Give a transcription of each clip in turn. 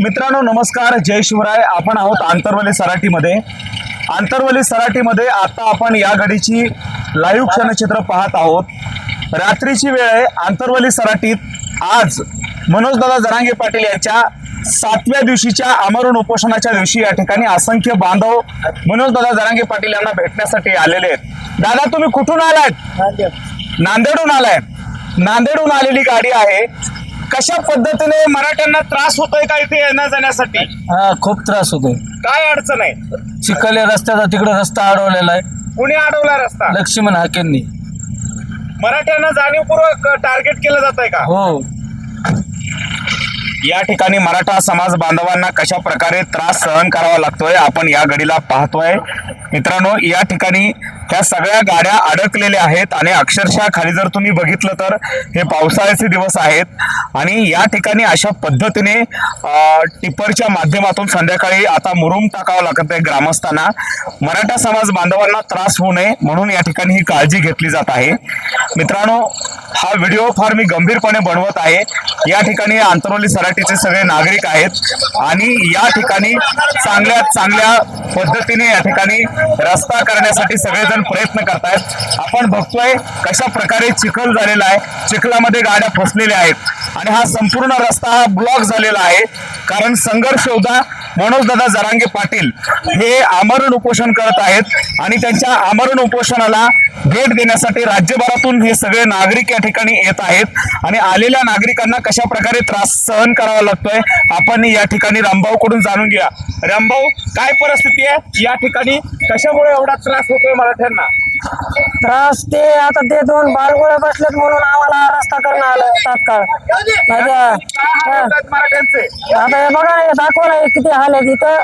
मित्रांनो नमस्कार. जय शिवराय. आपण आहोत आंतरवली सराटीमध्ये. आंतरवली सराटीमध्ये आता आपण या घडीची लाईव्ह क्षणचित्र पाहत आहोत. रात्रीची वेळ आहे. आंतरवली सराटीत आज मनोजदादा जरांगे पाटील यांच्या सातव्या दिवशीच्या आमरण उपोषणाच्या दिवशी या ठिकाणी असंख्य बांधव मनोजदादा जरांगे पाटील यांना भेटण्यासाठी आलेले आहेत. दादा तुम्ही कुठून आलात? नांदेडहून आलाय. नांदेडहून आलेली गाडी आहे. कशा पद्धतीने मराठ्यांना त्रास होतोय का इथे येण्या जाण्यासाठी? हा खूप त्रास होतोय. काय अडचण आहे? चिखले रस्त्याचा तिकडे रस्ता अडवलेला आहे. कुणी अडवला रस्ता? लक्ष्मण हाकेंनी. मराठ्यांना जाणीवपूर्वक टार्गेट केलं जात आहे का? हो. या ठिकाणी मराठा समाज बांधवांना कशा प्रकारे त्रास सहन करावा लागतोय आपण या घडीला पाहतोय. मित्रांनो या ठिकाणी ह्या सगळ्या गाड्या अडकलेल्या आहेत आणि अक्षरशः खाली जर तुम्ही बघितलं तर हे पावसाळ्याचे दिवस आहेत आणि या ठिकाणी अशा पद्धतीने टिपरच्या टिप्परच्या माध्यमातून संध्याकाळी आता मुरुम टाकावं लागत आहे ग्रामस्थांना. मराठा समाज बांधवांना त्रास होऊ नये म्हणून या ठिकाणी ही काळजी घेतली जात आहे. मित्रांनो हा व्हिडिओ फार मी गंभीरपणे बनवत आहे. या ठिकाणी आंतरोली सराटीचे सगळे नागरिक आहेत आणि या ठिकाणी चांगल्या चांगल्या पद्धतीने या ठिकाणी रस्ता करण्यासाठी सगळेजण प्रयत्न करतायत. आपण बघतोय कशा प्रकारे चिखल झालेला आहे. चिखलामध्ये गाड्या फसलेल्या आहेत. आणि हा संपूर्ण रस्ता हा ब्लॉक झालेला आहे. कारण संघर्ष होता. मनोजदादा जरांगे पाटील हे आमरण उपोषण करत आहेत आणि त्यांच्या आमरण उपोषणाला भेट देण्यासाठी राज्यभरातून हे सगळे नागरिक या ठिकाणी येत आहेत. आणि आलेल्या नागरिकांना कशा प्रकारे त्रास सहन करावा लागतोय आपण या ठिकाणी रामभाऊ कडून जाणून घ्या रामभाऊ काय परिस्थिती आहे? या ठिकाणी कशामुळे एवढा त्रास होतोय मराठ्यांना? त्रास ते आता ते दोन बालगोळे बसलेत म्हणून आम्हाला रस्ता करणं आलं तात्काळ. आता हे बघा हे दाखवलं किती हाल आहेत इथं.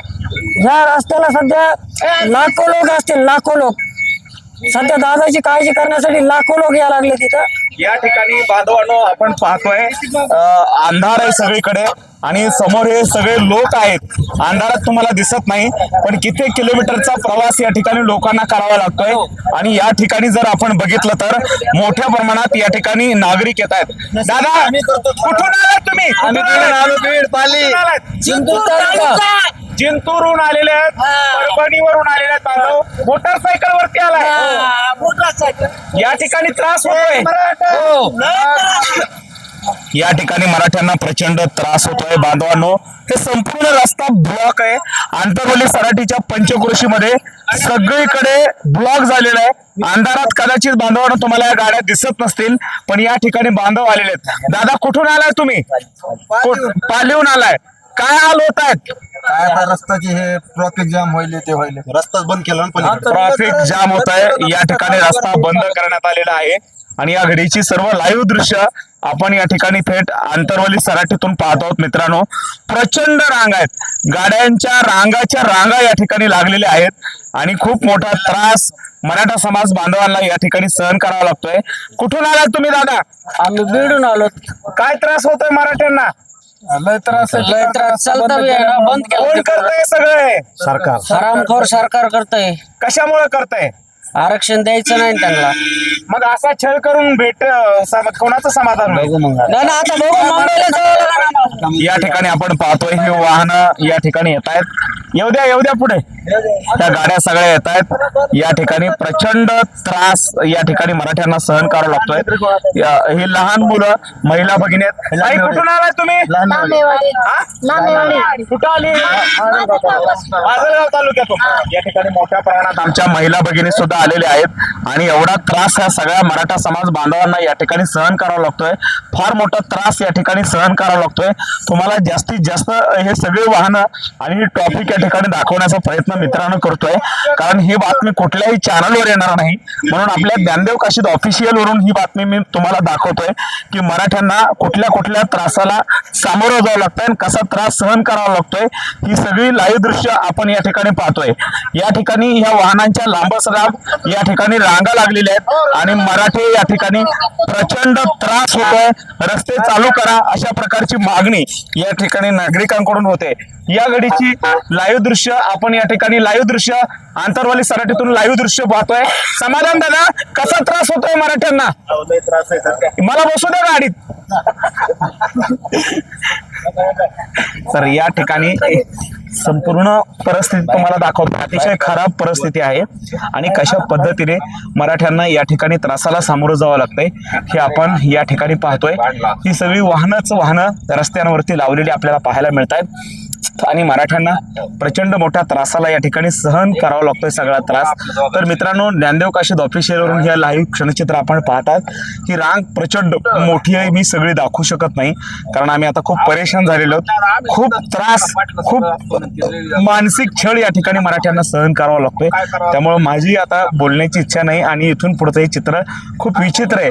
ह्या रस्त्याला सध्या लाखो लोक असतील लाखो लोक. सध्या दादाची काळजी करण्यासाठी लाखो लोक या लागले तिथं. या ठिकाणी बांधवांनो आपण पाहतोय अं, अंधार आहे सगळीकडे आणि समोर हे सगळे लोक आहेत. अंधारात तुम्हाला दिसत नाही पण किती किलोमीटरचा प्रवास या ठिकाणी लोकांना करावा लागतोय. आणि या ठिकाणी जर आपण बघितलं तर मोठ्या प्रमाणात या ठिकाणी नागरिक येत आहेत. दादा कुठून आलात तुम्ही? कुठून आलात? कुठून आलात? चिंतूर तालुका. जिंतूरहून आलेले आहेत परभणीवरून आलेले आहेत बांधव. मोटरसायकल वरती आलाय. या ठिकाणी त्रास होतोय. या ठिकाणी मराठ्यांना प्रचंड त्रास होतोय बांधवांनो. हे संपूर्ण रस्ता ब्लॉक आहे. आंतरवली सराटीच्या पंचक्रोशीमध्ये सगळीकडे ब्लॉक झालेला आहे. अंधारात कदाचित बांधवांनो तुम्हाला या गाड्या दिसत नसतील पण या ठिकाणी बांधव आलेले आहेत. दादा कुठून आलाय तुम्ही? पालीहून आलाय. काय हाल होत आहेत? काय आता रस्त्याची हे ट्रॉफिक जाम होईल ते होईल रस्ताच बंद केला ना पलीकडे. ट्रॅफिक जाम होत आहे. या ठिकाणी रस्ता बंद करण्यात आलेला आहे. आणि या घडीची सर्व लाईव्ह दृश्य आपण या ठिकाणी थेट आंतरवली सराटीतून पाहत आहोत मित्रांनो. प्रचंड रांग आहेत. गाड्यांच्या रांगाच्या रांगा या ठिकाणी लागलेल्या आहेत. आणि खूप मोठा त्रास मराठा समाज बांधवांना या ठिकाणी सहन करावा लागतोय. कुठून आलात तुम्ही दादा? आम्ही बीडून आलो. काय त्रास होतोय मराठ्यांना? लय त्रास आहे, लय त्रास. चालता बी आहे ना बंद कोण केलं करतंय सगळे? सरकार. हरामखोर सरकार करतय. कशामुळे करतंय? आरक्षण द्यायचं नाही त्यांना. मग असा छळ करून भेट सम- कोणाचं समाधान होईल? नाही ना आता बघू मुंबईला जावं लागेल आम्हाला. या ठिकाणी आपण पाहतोय ही वाहनं या ठिकाणी येत आहेत. येऊ द्या येऊ द्या पुढे. त्या गाड्या सगळ्या येत आहेत. या ठिकाणी प्रचंड त्रास या ठिकाणी मराठ्यांना सहन करावा लागतोय. या- ही लहान मुलं महिला भगिनी आहेत. आई, कुठून आलाय तुम्ही? नामेवाडी. हा? नामेवाडी. कुठं आली? माजलगाव तालुक्यातून. या ठिकाणी मोठ्या प्रमाणात आमच्या महिला भगिनी सुद्धा आलेल्या आहेत. आणि एवढा त्रास सगळ्या मराठा समाज बांधवांना या ठिकाणी सहन करावा लागतोय. फार मोठा त्रास या ठिकाणी सहन करावा लागतोय. तुम्हाला जास्तीत जास्त हे सगळे वाहनं आणि ही ट्रॉफिक या ठिकाणी दाखवण्याचा प्रयत्न मित्रांनो करतोय. कारण ही बातमी कुठल्याही चॅनलवर येणार नाही. म्हणून आपल्या ज्ञानदेव काशीद ऑफिशियल वरून ही बातमी मी तुम्हाला दाखवतोय की मराठ्यांना कुठल्या कुठल्या त्रासाला सामोरं जावं लागतंय आणि कसा त्रास सहन करावा लागतोय. ही सगळी लाईव्ह दृश्य आपण या ठिकाणी पाहतोय. या ठिकाणी ह्या वाहनांच्या लांबच लांब या ठिकाणी रांगा लागलेल्या आहेत. आणि मराठे या ठिकाणी प्रचंड त्रास होतोय. रस्ते चालू करा अशा प्रकारची मागणी या ठिकाणी नागरिकांकडून होते. या घडीची लाईव्ह दृश्य आपण या ठिकाणी लाईव्ह दृश्य आंतरवाली सराठीतून लाईव्ह दृश्य पाहतोय. समाधान दादा कसा त्रास होतोय मराठ्यांना? मला बसू द्या गाडीत. तर या ठिकाणी संपूर्ण परिस्थिती तुम्हाला दाखवतो. अतिशय खराब परिस्थिती आहे. आणि कशा पद्धतीने मराठ्यांना या ठिकाणी त्रासाला सामोरं जावं लागतंय हे आपण या ठिकाणी पाहतोय. ही सगळी वाहनच वाहनं रस्त्यांवरती लावलेली आपल्याला पाहायला मिळत आहेत आणि मराठ्यांना प्रचंड मोठ्या त्रासाला या ठिकाणी सहन करावा लागतोय सगळा त्रास. तर मित्रांनो ज्ञानदेव काशीद ऑफिशियलवरून हे लाईव्ह क्षणचित्र आपण पाहतात. ही रांग प्रचंड मोठी आहे मी सगळी दाखवू शकत नाही. कारण आम्ही आता खूप परेशान झालेलो खूप त्रास खूप मानसिक छळ या ठिकाणी मराठ्यांना सहन करावा लागतोय. त्यामुळे माझी आता बोलण्याची इच्छा नाही आणि इथून पुढचं हे चित्र खूप विचित्र आहे.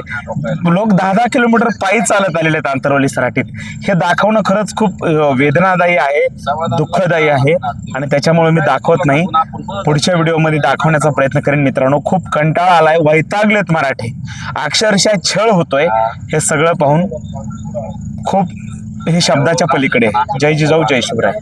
लोक दहा दहा किलोमीटर पायी चालत आलेले आहेत आंतरवली सराटीत. हे दाखवणं खरंच खूप वेदनादायी आहे. दुःखदायी आहे आणि त्याच्यामुळे मी दाखवत नाही. पुढच्या व्हिडिओमध्ये दाखवण्याचा प्रयत्न करेन. मित्रांनो खूप कंटाळा आलाय. वैतागलेत मराठे. अक्षरशः छळ होतोय. हे सगळं पाहून खूप हे शब्दाच्या पलीकडे. जय जिजाऊ जय शिवराय.